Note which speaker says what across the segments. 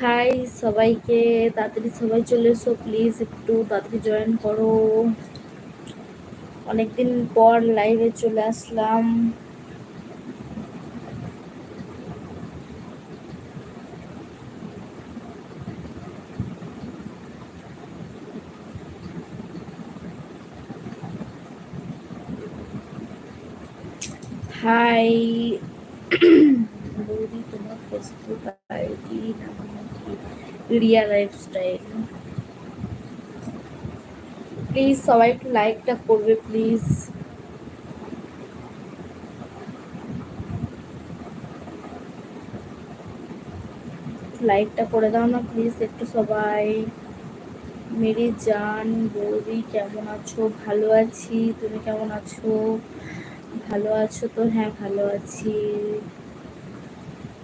Speaker 1: High সবাইকে, তাড়াতাড়ি সবাই চলে এসো প্লিজ একটু তাড়াতাড়ি জয়েন করো। অনেকদিন পর লাইভে চলে আসলাম। হাই বৌদি তোমার ফেসবুক আইডি নাম কি রিয়া লাইফস্টাইল প্লিজ সবাই একটু লাইকটা করবে প্লিজ লাইকটা করে দাও না প্লিজ একটু সবাই। মেরি জান, বৌদি, কেমন আছো? ভালো আছি, তুমি কেমন আছো? ভালো আছো তো? হ্যাঁ ভালো আছি।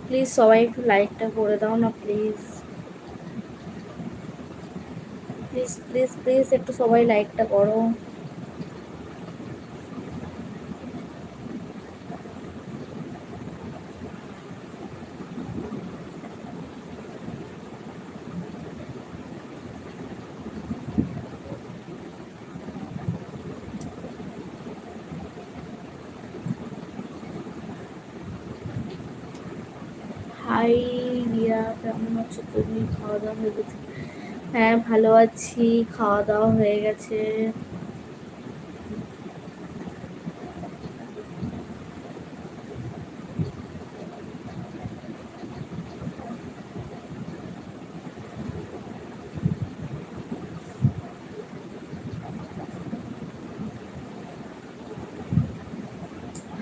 Speaker 1: প্লিজ সবাই একটু লাইকটা করে দাও না প্লিজ প্লিজ প্লিজ প্লিজ একটু সবাই লাইকটা করো। হাই রিয়া কেমন আছো? তুমি খাওয়া দাওয়া হয়ে গেছে হ্যাঁ ভালো আছি খাওয়া দাওয়া হয়ে গেছে।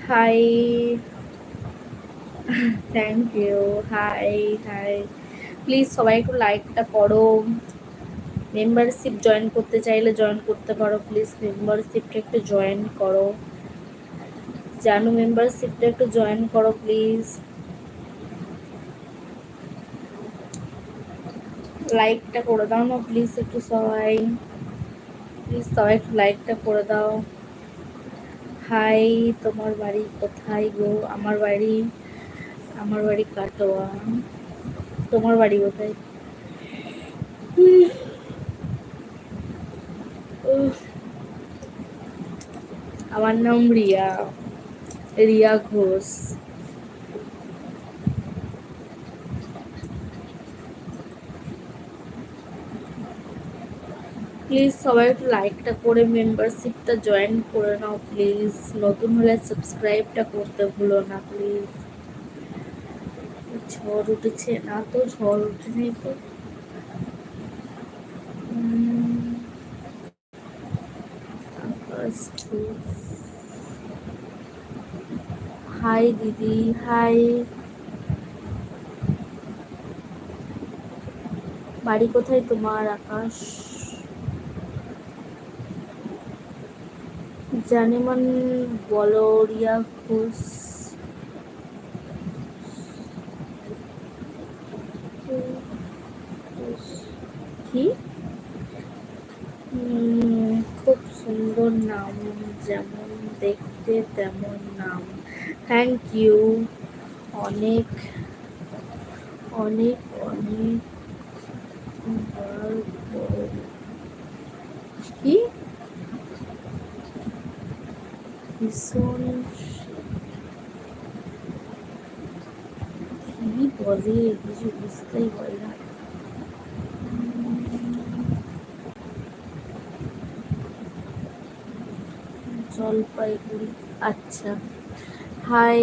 Speaker 1: Hi thank you hi hi please সবাই একটু লাইকটা করো। মেম্বারশিপ জয়েন করতে চাইলে জয়েন করতে পারো প্লিজ মেম্বারশিপটা একটু জয়েন করো। জানু মেম্বারশিপটা একটু জয়েন করো প্লিজ লাইকটা করে দাও না প্লিজ একটু সবাই। প্লিজ সবাই একটু লাইকটা করে দাও। হাই তোমার বাড়ি কোথায় গো? আমার বাড়ি আমার বাড়ি কাটোয়া। তোমার বাড়ি কোথায়? আমার নাম রিয়া রিয়া ঘোষ। প্লিজ সবাই একটু লাইকটা করে মেম্বারশিপটা জয়েন করে নাও প্লিজ নতুন হলে সাবস্ক্রাইবটা করতে ভুলো না প্লিজ ঝড় উঠেছে না তো? ঝড় উঠেনি তো? হাই দিদি, হাই। বাড়ি কোথায় তোমার, আকাশ? জানিমান বলো রিয়া ঘোষ। কি? খুব সুন্দর নাম, যেমন দেখতে তেমন নাম। থ্যাংক ইউ অনেক অনেক অনেক কি? ভীষণ কি বলে? কিছু বুঝতেই পারি না। জলপাইগুড়ি আচ্ছা। হাই,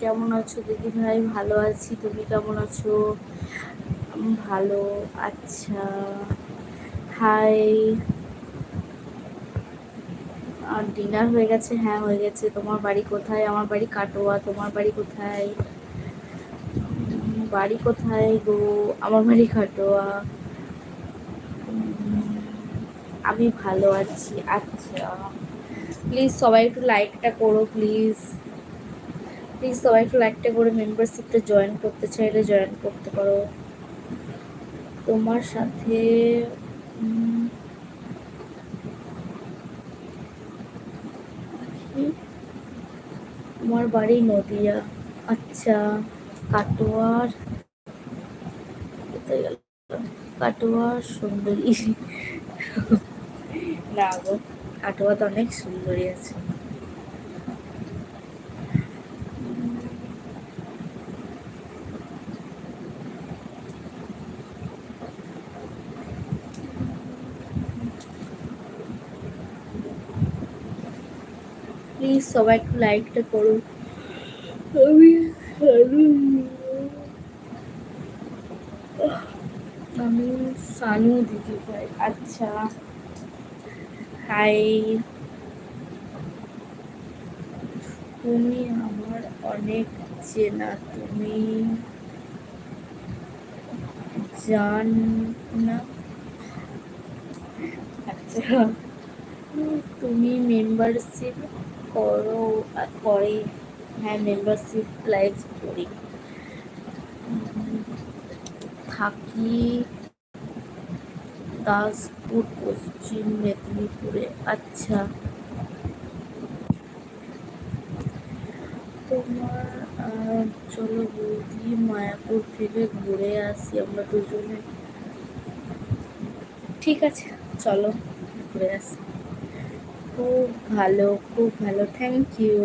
Speaker 1: কেমন আছো দিদি ভাই? ভালো আছি, তুমি কেমন আছো? ভালো আচ্ছা। হাই। আর ডিনার হয়ে গেছে? হ্যাঁ হয়ে গেছে। তোমার বাড়ি কোথায়? আমার বাড়ি কাটোয়া। তোমার বাড়ি কোথায়? বাড়ি কোথায় গো? আমার বাড়ি কাটোয়া। আমি ভালো আছি। আচ্ছা। প্লিজ সবাই একটু লাইকটা করো প্লিজ প্লিজ সবাই একটু লাইকটা করে মেম্বারশিপটা জয়েন করতে চাইলে জয়েন করতে পারো। তোমার সাথে আমার বাড়ি নদিয়া। আচ্ছা কাটোয়ার কাটোয়ার সুন্দরী। না গো। কাটোয়া তো অনেক সুন্দরী আছে। প্লিজ সবাই একটু লাইকটা করুন। আমি আমি সানু দিদি ভাই। আচ্ছা। হাই তুমি আমার অনেক চেনা তুমি জান না আচ্ছা তুমি মেম্বারশিপ করো করে হ্যাঁ মেম্বারশিপ লাইভ করি থাকি দাসপুর পশ্চিম মেদিনীপুরে আচ্ছা। তোমার চলো বৌদি, মায়াপুর থেকে ঘুরে আসি আমরা দুজনে। ঠিক আছে, চলো, ঘুরে আসি। খুব ভালো খুব ভালো থ্যাংক ইউ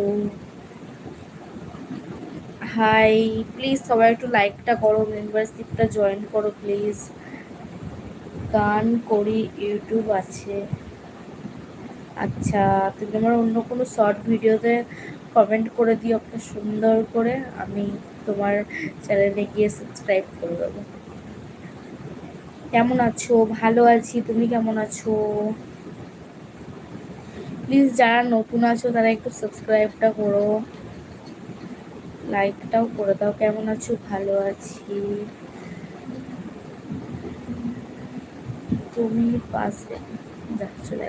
Speaker 1: হাই প্লিজ সবাই একটু লাইকটা করো মেম্বারশিপটা জয়েন করো প্লিজ গান করি ইউটিউব আছে। আচ্ছা তুমি আমার অন্য কোনো শর্ট ভিডিওতে কমেন্ট করে দিও একটা সুন্দর করে, আমি তোমার চ্যানেলে গিয়ে সাবস্ক্রাইব করে দেবো। কেমন আছো? ভালো আছি, তুমি কেমন আছো? প্লিজ যারা নতুন আছো, তারা একটু সাবস্ক্রাইবটা করো। লাইকটাও করে দাও, কেমন আছো? ভালো আছি। তুমি পাশে যা, চলে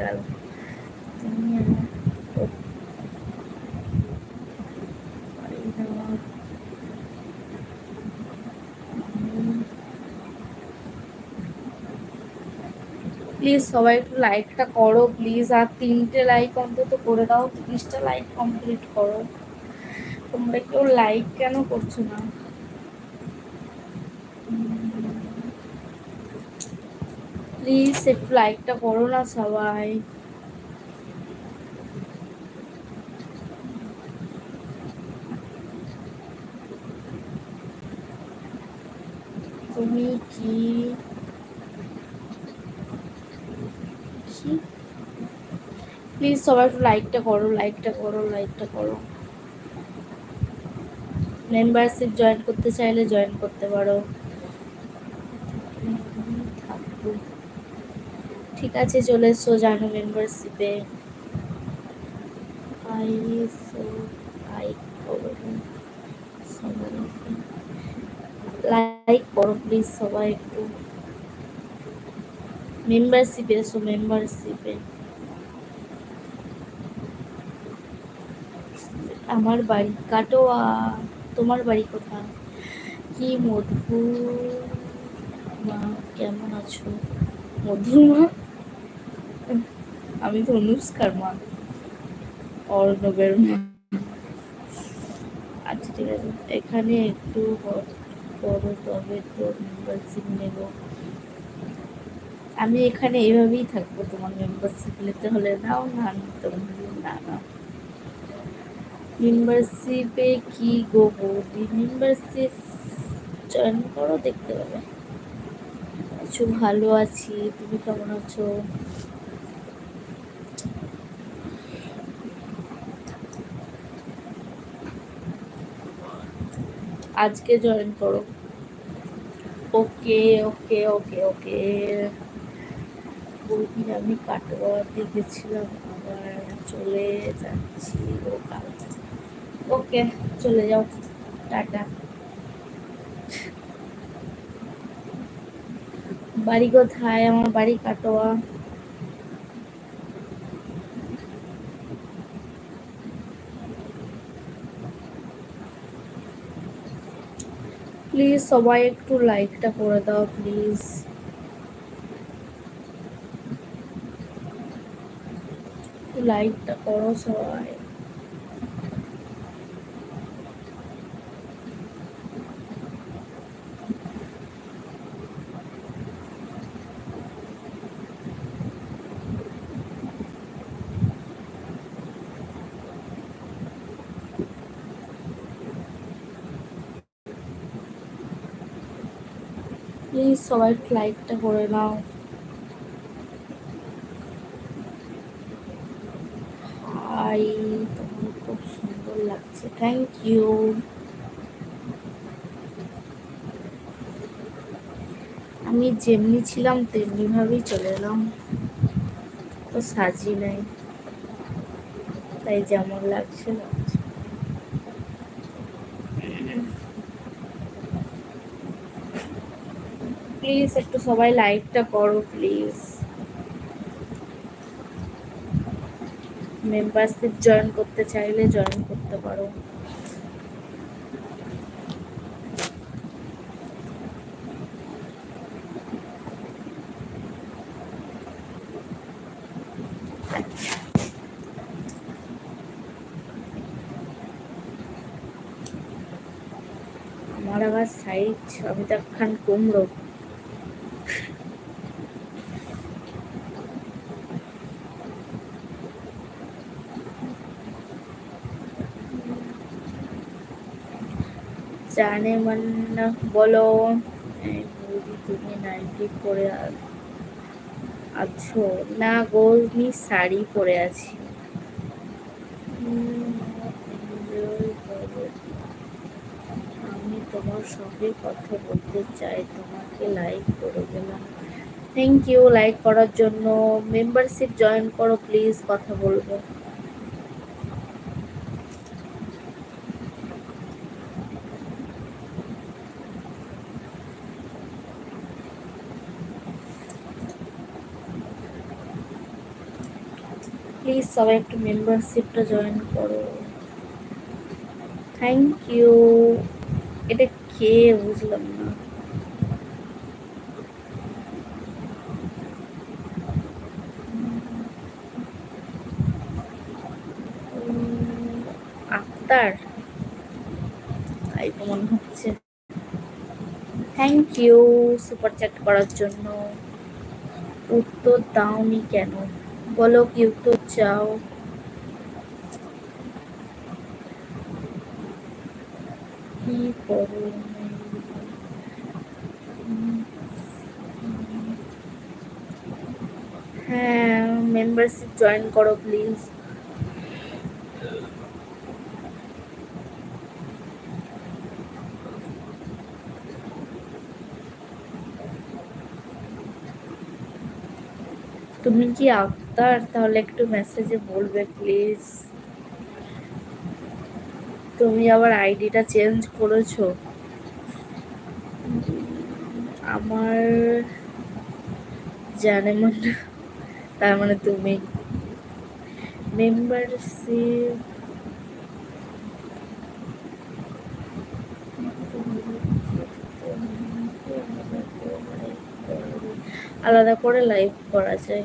Speaker 1: প্লিজ সবাই একটু লাইকটা করো প্লিজ আর তিনটে লাইক অন্তত করে দাও, তিরিশটা লাইক কমপ্লিট করো। তোমরা কেউ লাইক কেন করছ না? প্লিজ একটু লাইকটা করো না সবাই। তুমি কি প্লিজ সবাই একটু লাইকটা করো লাইকটা করো লাইকটা করো। মেম্বারশিপ জয়েন করতে চাইলে জয়েন করতে পারো। ঠিক আছে, চলে এসো জানো মেম্বারশিপে লাইক করো প্লিজ সবাই একটু মেম্বারশিপে এসো মেম্বারশিপে আমার বাড়ি কাটোয়া, তোমার বাড়ি কোথায়? কি মধু মা, কেমন আছো? মধুর মা? আমি তো অনুষ্কার মা। অর্ণবের মা। আচ্ছা ঠিক আছে। এখানে একটু বড় তবে তো মেম্বারশিপ নেব। আমি এখানে এইভাবেই থাকব, তোমার মেম্বারশিপ নিতে হলে নাও, না তোমার না না মেম্বারশিপে কি গো বৌদি? মেম্বারশিপ জয়েন করো, দেখতে পাবে। আছো, ভালো আছি, তুমি কেমন আছো? আজকে জয়েন করো। ওকে ওকে ওকে ওকে। বৌদি, আমি কাটোয়াতে গেছিলাম, আবার চলে যাচ্ছি ও কাল ওকে, চলে যাও। টাটা। বাড়ি কোথায়? আমার বাড়ি কাটোয়া। প্লিজ সবাই একটু লাইকটা করে দাও প্লিজ লাইকটা করো সবাই প্লিজ সবাই লাইকটা করে নাও। হাই তোমার খুব সুন্দর লাগছে। থ্যাংক ইউ আমি যেমনি ছিলাম তেমনি ভাবেই চলে এলাম। তো সাজি নাই। তাই যেমন লাগছে লাগছে প্লিজ একটু সবাই লাইকটা করো প্লিজ মেম্বারশিপ জয়েন করতে চাইলে জয়েন করতে পারো। আমার আবার সাইড অমিতাভ খান কুমড়ো। জানে মান বলো। তুমি নাইটি পরে আছো। না গো, আমি শাড়ি পরে আছি। আমি তোমার সঙ্গে কথা বলতে চাই, তোমাকে লাইক করে দিলাম। থ্যাংক ইউ লাইক করার জন্য। মেম্বারশিপ জয়েন করো প্লিজ কথা বলব প্লিজ সবাই একটু মেম্বারশিপটা জয়েন করো। থ্যাংক ইউ এটা কে বুঝলাম না। আক্তার? তাই তো মনে হচ্ছে। থ্যাংক ইউ সুপার চ্যাট করার জন্য। উত্তর দাওনি কেন? বলো কি উত্তর চাও? কি করো? হ্যাঁ মেম্বারশিপ জয়েন করো প্লিজ তুমি কি আক্তার তাহলে একটু মেসেজে বলবে প্লিজ তুমি আবার আইডিটা চেঞ্জ করেছ? আমার জানে মনে তার মানে তুমি। মেম্বারশিপ আলাদা করে লাইভ করা যায়।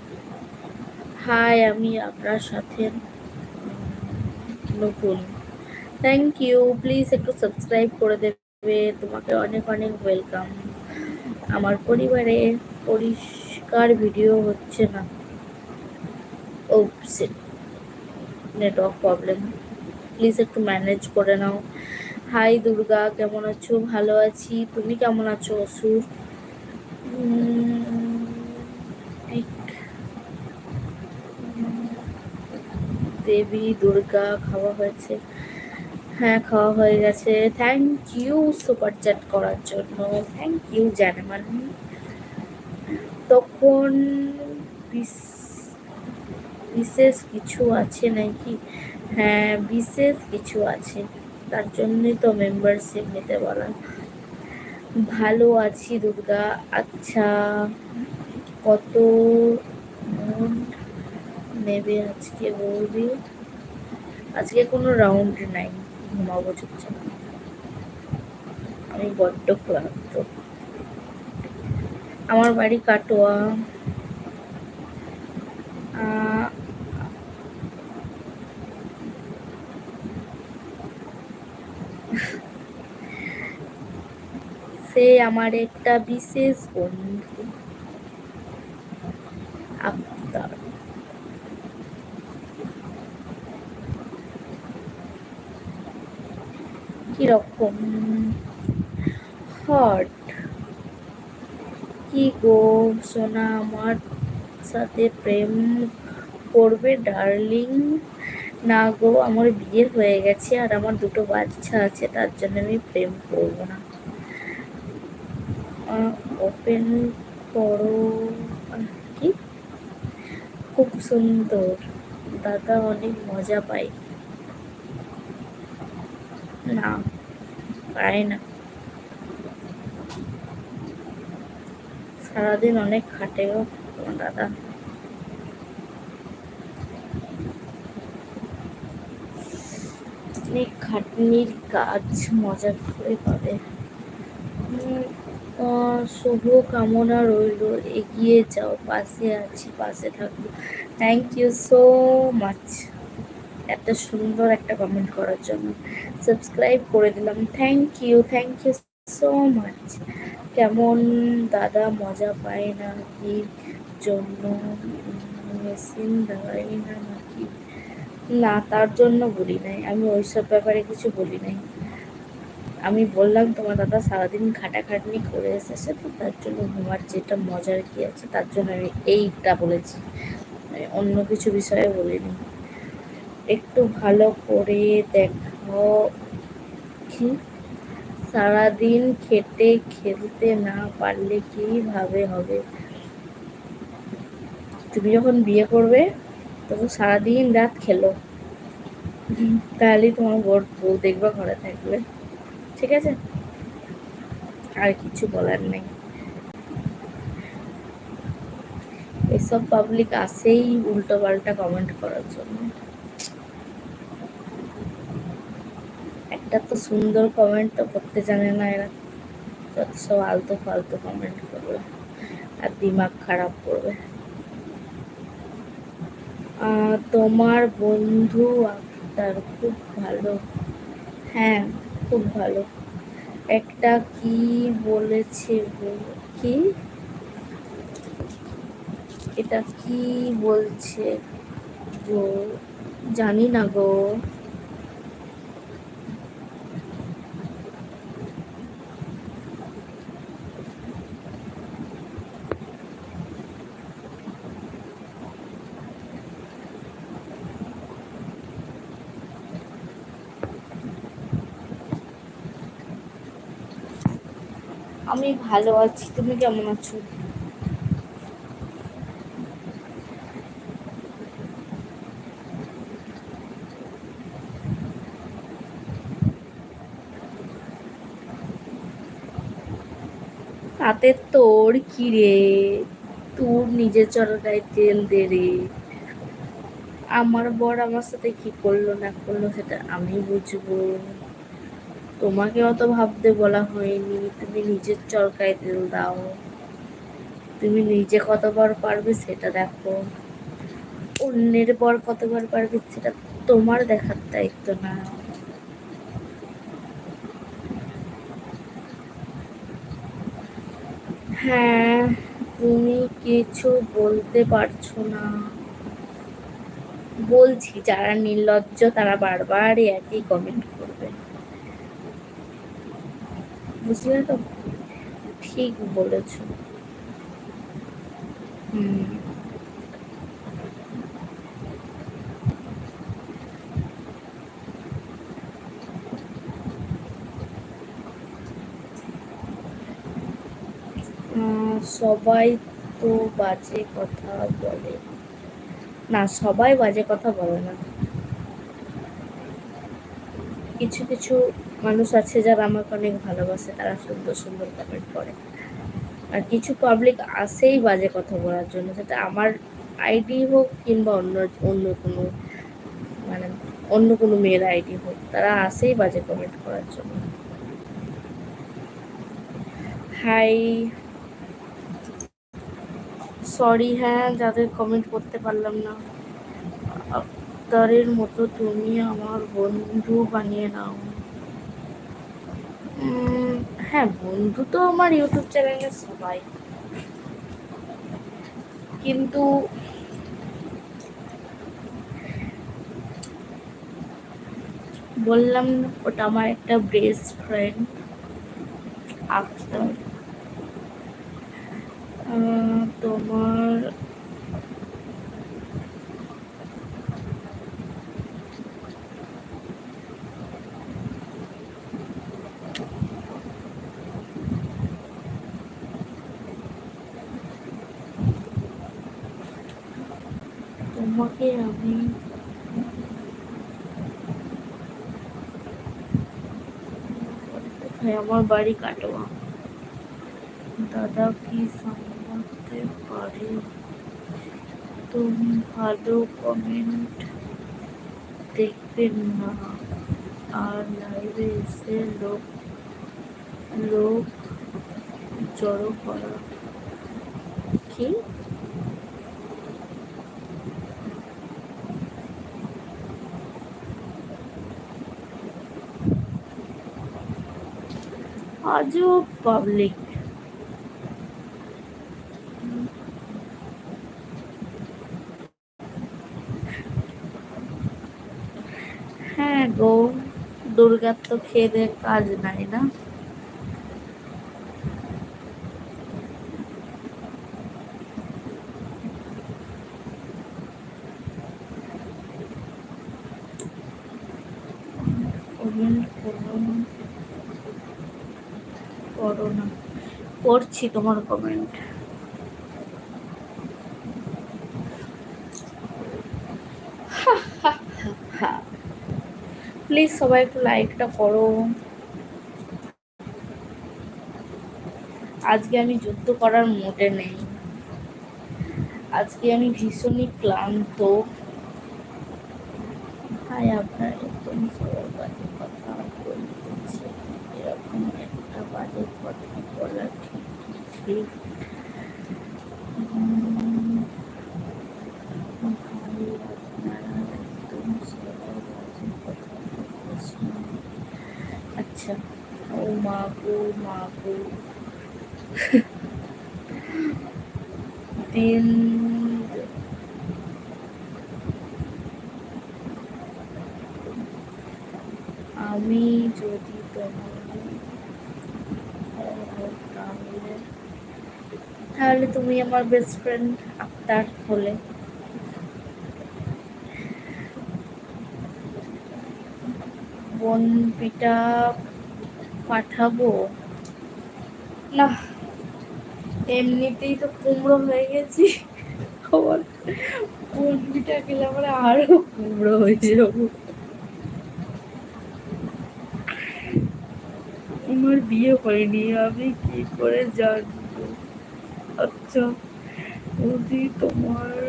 Speaker 1: হাই, আমি আপনার সাথে নতুন। থ্যাংক ইউ প্লিজ একটু সাবস্ক্রাইব করে দেবে। তোমাকে অনেক অনেক ওয়েলকাম আমার পরিবারে পরিষ্কার ভিডিও হচ্ছে না। ও নেটওয়ার্ক প্রবলেম প্লিজ একটু ম্যানেজ করে নাও। হাই দুর্গা, কেমন আছো? ভালো আছি। তুমি কেমন আছো, অসুর? দেবী, দুর্গা খাওয়া হয়েছে। হ্যাঁ খাওয়া হয়ে গেছে। থ্যাংক ইউ সুপার চ্যাট করার জন্য। থ্যাংক ইউ জানেমান তখন বিশ- বিশেষ কিছু আছে নাকি? হ্যাঁ বিশেষ কিছু আছে। তার জন্যই তো মেম্বারশিপ নিতে বলা। ভালো আছি, দুর্গা। আচ্ছা কত নেবে আজকে বলবি। আজকে কোনো রাউন্ড নাই, ঘুমাবো চুপচাপ। আমি বড্ড ক্লান্ত। আমার বাড়ি কাটোয়া। সে আমার একটা বিশেষ বন্ধু আক্তার কীরকম? হট। কি গো, সোনা আমার সাথে প্রেম করবে, ডার্লিং? না গো, আমার বিয়ে হয়ে গেছে আর আমার দুটো বাচ্চা আছে, তার জন্য আমি প্রেম করব না। ওপেন করো। কি? খুব সুন্দর। দাদা অনেক মজা পাই না। পায় না সারাদিন অনেক খাটে গো দাদা। অনেক খাটনির কাজ মজা করে পাবে। শুভ কামনা রইল, এগিয়ে যাও, পাশে আছি, পাশে থাকব থ্যাংক ইউ সো মাচ এত সুন্দর একটা কমেন্ট করার জন্য। সাবস্ক্রাইব করে দিলাম। Thank you thank you so much কেমন দাদা মজা পায় না কি জন্য মেশিন দাঁড়াই না নাকি? না, তার জন্য বলি নাই। আমি ওইসব ব্যাপারে কিছু বলি নাই। আমি বললাম, তোমার দাদা সারাদিন খাটাখাটনি করে এসেছে তো, তার জন্য ঘুমার যেটা মজার কি আছে, তার জন্য আমি এইটা বলেছি। অন্য কিছু বিষয়ে বলিনি। একটু ভালো করে দেখো কি? সারাদিন খেটে খেলতে না পারলে কীভাবে হবে? তুমি যখন বিয়ে করবে তখন সারাদিন রাত খেলো। তাহলেই তোমার বউ বউ দেখবা ঘরে থাকবে। ঠিক আছে? আর কিছু বলার নেই। এসব পাবলিক আসেই উল্টো পাল্টা কমেন্ট করার জন্য। একটা তো সুন্দর কমেন্ট তো করতে জানে না এরা। যত সব আলতো ফালতু কমেন্ট করবে আর দিমাগ খারাপ করবে। তোমার বন্ধু আক্তার খুব ভালো। হ্যাঁ খুব ভালো। একটা কি বলেছে কি? এটা কি বলছে গো? জানি না গো। আমি ভালো আছি। তুমি কেমন আছো? তাতে তোর কি রে? তোর নিজের চরকায় তেল দে রে। আমার বর আমার সাথে কি করল না করল সেটা আমি বুঝব। তোমাকে অত ভাবতে বলা হয়নি। তুমি নিজের চরকায় তেল দাও। তুমি নিজে কতবার পারবে সেটা দেখো। অন্যের পর কতবার পারবে সেটা তোমার দেখার দায়িত্ব না। হ্যাঁ তুমি কিছু বলতে পারছ না। বলছি, যারা নির্লজ্জ তারা বারবার একই কমেন্ট করবে। বুঝলে তো ঠিক বলেছ। হুম। সবাই তো বাজে কথা বলে। না সবাই বাজে কথা বলে না। কিছু কিছু মানুষ আছে যারা আমাকে অনেক ভালোবাসে, তারা সুন্দর সুন্দর কমেন্ট করে। আর কিছু পাবলিক আসেই বাজে কথা বলার জন্য, সেটা আমার আইডি হোক কিংবা অন্য অন্য কোনো মানে অন্য কোনো মেয়ের আইডি হোক, তারা আসেই বাজে কমেন্ট করার জন্য। হাই সরি হ্যাঁ যাদের কমেন্ট করতে পারলাম না। আক্তারের মতো তুমি আমার বন্ধু বানিয়ে নাও। হ্যাঁ বন্ধু তো আমার ইউটিউব চ্যানেলে সবাই। কিন্তু বললাম ওটা আমার একটা বেস্ট ফ্রেন্ড আক্তার আহ, তোমার তোমাকে আমি কোথায় আমার বাড়ি কাটোয়া। দাদা কি সামলাতে পারে? তুমি ভালো কমেন্ট দেখবেন না। আর লাইভে এসে লোক লোক জড়ো করা। কি? আজও পাবলিক হ্যাঁ গো দুর্গার তো খেয়ে কাজ নাই না কমেন্ট করো করো না করছি তোমার কমেন্ট প্লিজ সবাই একটু লাইকটা করো। আজকে আমি যুদ্ধ করার মোডে নেই। আজকে আমি ভীষণই ক্লান্ত। হাই আপনার একদম সবার বাজে কথা বলতেছে এরকম একটা বাজে কথা বলা ঠিক ঠিক উম, ভাই আপনারা একদম সবার বাজে কথা বলতেছেন আচ্ছা। ও মা গো মা গো। দিন আমি যদি তাহলে তুমি আমার বেস্ট ফ্রেন্ড আক্তার হলে। বনপিটা পাঠাবো? না এমনিতেই তো কুমড়ো হয়ে গেছি। আবার বনপিটা খেলে আমরা আরও কুমড়ো হয়ে যাব। আমার বিয়ে হয়নি, আমি কি করে জানব? আচ্ছা তোমার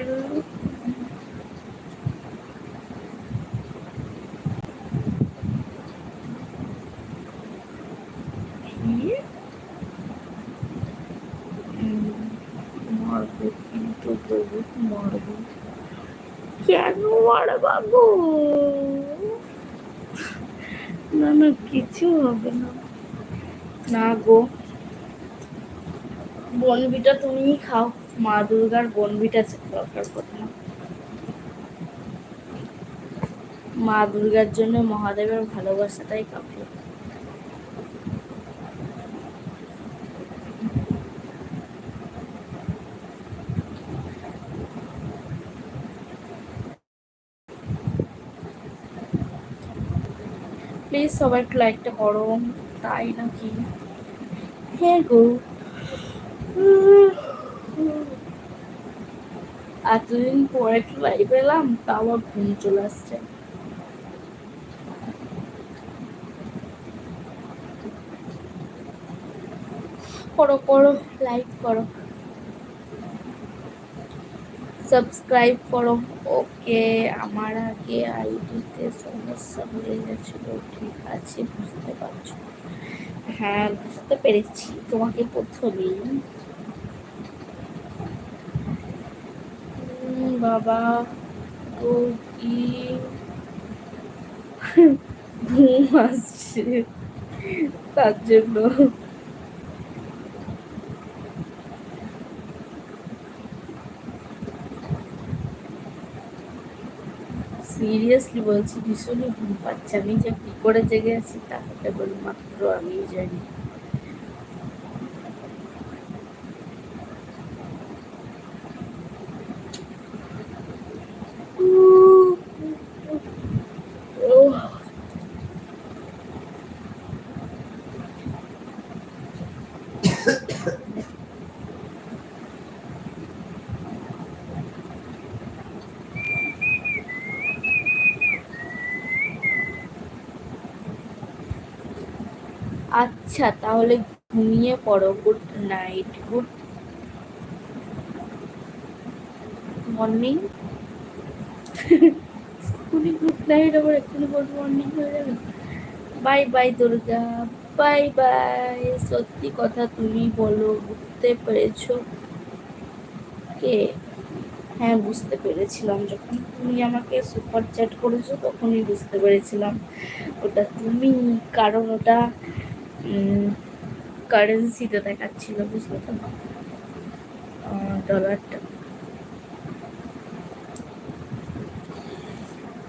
Speaker 1: কি উম, মারবো কিন্তু বহুত মারবো কেন গো না না কিছু হবে না। না গো। বনবিটা তুমিই খাও। মা দুর্গার বনবিটা দরকার পড়ে না। মা দুর্গার জন্য মহাদেবের ভালোবাসাটাই কাফি প্লিজ সবাই একটু লাইকটা করো তাই নাকি? হ্যাঁ গো এতদিন পরে একটু লাইভ এলাম তা আবার ঘুম চলে আসছে। করো করো লাইক করো। সাবস্ক্রাইব করো। ওকে, আমার আগে আইডিতে সমস্যা হয়ে গেছিল। ঠিক আছে, বুঝতে পারছ। হ্যাঁ বুঝতে পেরেছি। তোমাকে প্রথমেই বাবা ঘুম আসছে। তার জন্য সিরিয়াসলি বলছি, ভীষণই ঘুম পাচ্ছে। আমি যে কী করে জেগে আছি তা মাত্র আমি জানি। আচ্ছা তাহলে ঘুমিয়ে পড়ো। গুড নাইট গুড মর্নিং এক্ষুনি গুড নাইট আবার এক্ষুনি গুড মর্নিং হয়ে যাবে। Bye bye Durga. Bye bye সত্যি কথা তুমি বলো, বুঝতে পেরেছ? কে? হ্যাঁ বুঝতে পেরেছিলাম। যখন তুমি আমাকে সুপার চ্যাট করেছ, তখনই বুঝতে পেরেছিলাম। ওটা তুমি, কারণ ওটা কারেন্সিতে দেখাচ্ছিল, বুঝলে তো? ডলারটা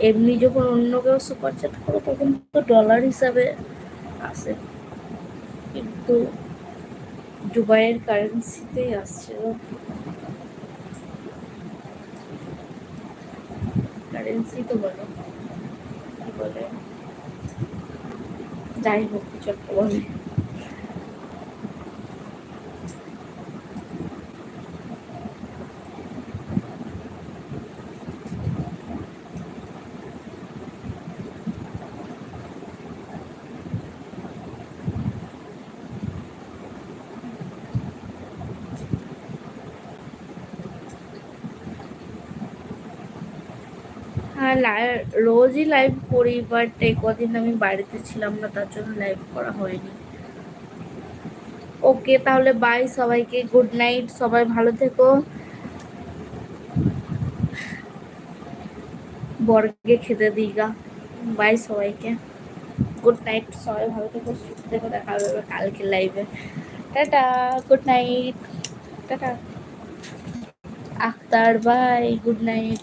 Speaker 1: এমনি যখন অন্য কেউ সুপার চ্যাট করো, তখন তো ডলার হিসাবে আসে। কিন্তু দুবাইয়ের কারেন্সিতেই আসছিল কারেন্সি তো বলো, কি বলে? যাই হোক কিছু একটা বলে হ্যাঁ লাই- রোজই লাইভ এই কদিন আমি বাড়িতে ছিলাম না, তার জন্য লাইভ করা হয়নি। ওকে তাহলে বাই সবাইকে গুড নাইট সবাই ভালো থেকো। বর্গে খেতে দিই গা। বাই সবাইকে। গুড নাইট সবাই ভালো থেকো, সুস্থ থেকো, দেখা হবে কালকে লাইভে tata good night tata. Akhtar bye good night